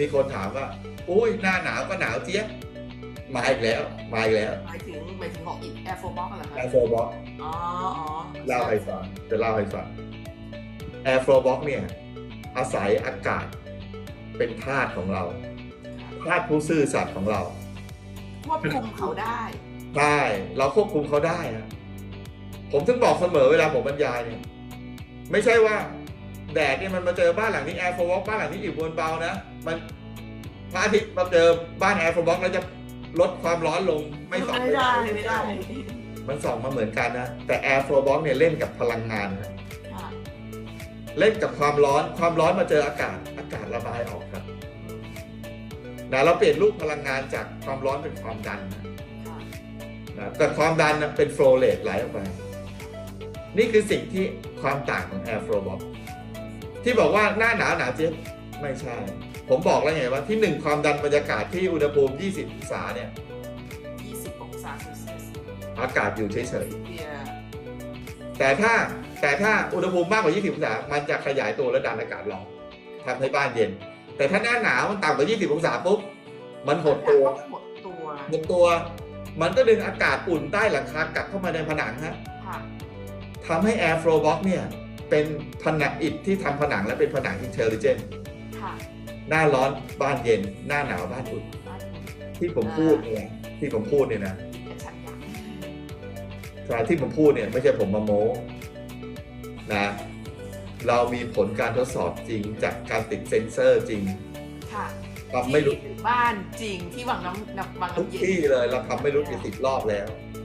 มีคนถามว่าโอ้ยหน้าหนาวก็หนาวเจี๊ยบมาอีกแล้วมาอีกแล้วหมายถึงหมายถึงของแอร์โฟบ็อกเหรอคะ Air Flow Box อ๋ออ๋อเล่าให้ฟังจะเล่าให้ฟัง Air Flow Box เนี่ยอาศัยอากาศเป็นธาตุของเราธาตุผู้ซื่อสัตย์ของเรา ควบคุมเขาได้ใช่เราควบคุมเขาได้อะผมถึงบอกเสมอเวลาผมบรรยายเนี่ยไม่ใช่ว่า แดดเนี่ยมันมาเจอบ้านหลังนี้แอร์โฟบ็อกบ้านหลังนี้อยู่บนเบานะ มันพระอาทิตย์มาเจอบ้านแอร์โฟบ็อกแล้วจะลดความร้อนลงไม่ส่องไม่ได้ไม่ได้ มันส่องมาเหมือนกันนะ แต่แอร์โฟบ็อกเนี่ยเล่นกับพลังงานนะค่ะเล่นกับความร้อน ความร้อนมาเจออากาศ อากาศระบายออกครับนะเราเปลี่ยนรูปพลังงานจากความร้อนเป็นความดันนะค่ะนะแต่ความดันนะเป็นโฟลเลตไหลออกไป นี่คือสิ่งที่ความต่างของ Air Flow Box ที่บอกว่าหน้าหนาวหนาวเจี๊ยบไม่ใช่ ผมบอกแล้วไงว่าที่หนึ่งความดันบรรยากาศที่อุณหภูมิ 20 องศาเนี่ย 20 องศาเซลเซียสอากาศอยู่เฉยเบียร์ๆแต่ถ้าแต่ถ้าอุณหภูมิมากกว่า 20 องศา มันจะขยายตัวและดันอากาศลงทำให้บ้านเย็น แต่ถ้าหน้าหนาวมันต่ำกว่า 20 องศาปุ๊บมันหดตัวหดตัวหดตัว มันก็ดึงอากาศอุ่นใต้หลังคากลับเข้ามาในผนังฮะค่ะทำให้ Air Flow Box เนี่ย เป็นผนังอิฐที่ทำผนังและเป็นผนัง intelligent ค่ะหน้าร้อนบ้านเย็น หน้าหนาวบ้านอุ่นบ้านคุณที่ผมพูดเนี่ยที่ผมพูดเนี่ยนะเป็นฉันอยากใช่ที่ผมพูดเนี่ยไม่ใช่ผมมาโม้นะเรามีผลการทดสอบจริงจากการติดเซ็นเซอร์จริงค่ะทำไม่รู้ที่บ้านจริงที่วังน้ำน้ำวังทุกน้ำเย็นที่เลยเราทำไม่รู้กี่สิบรอบแล้วค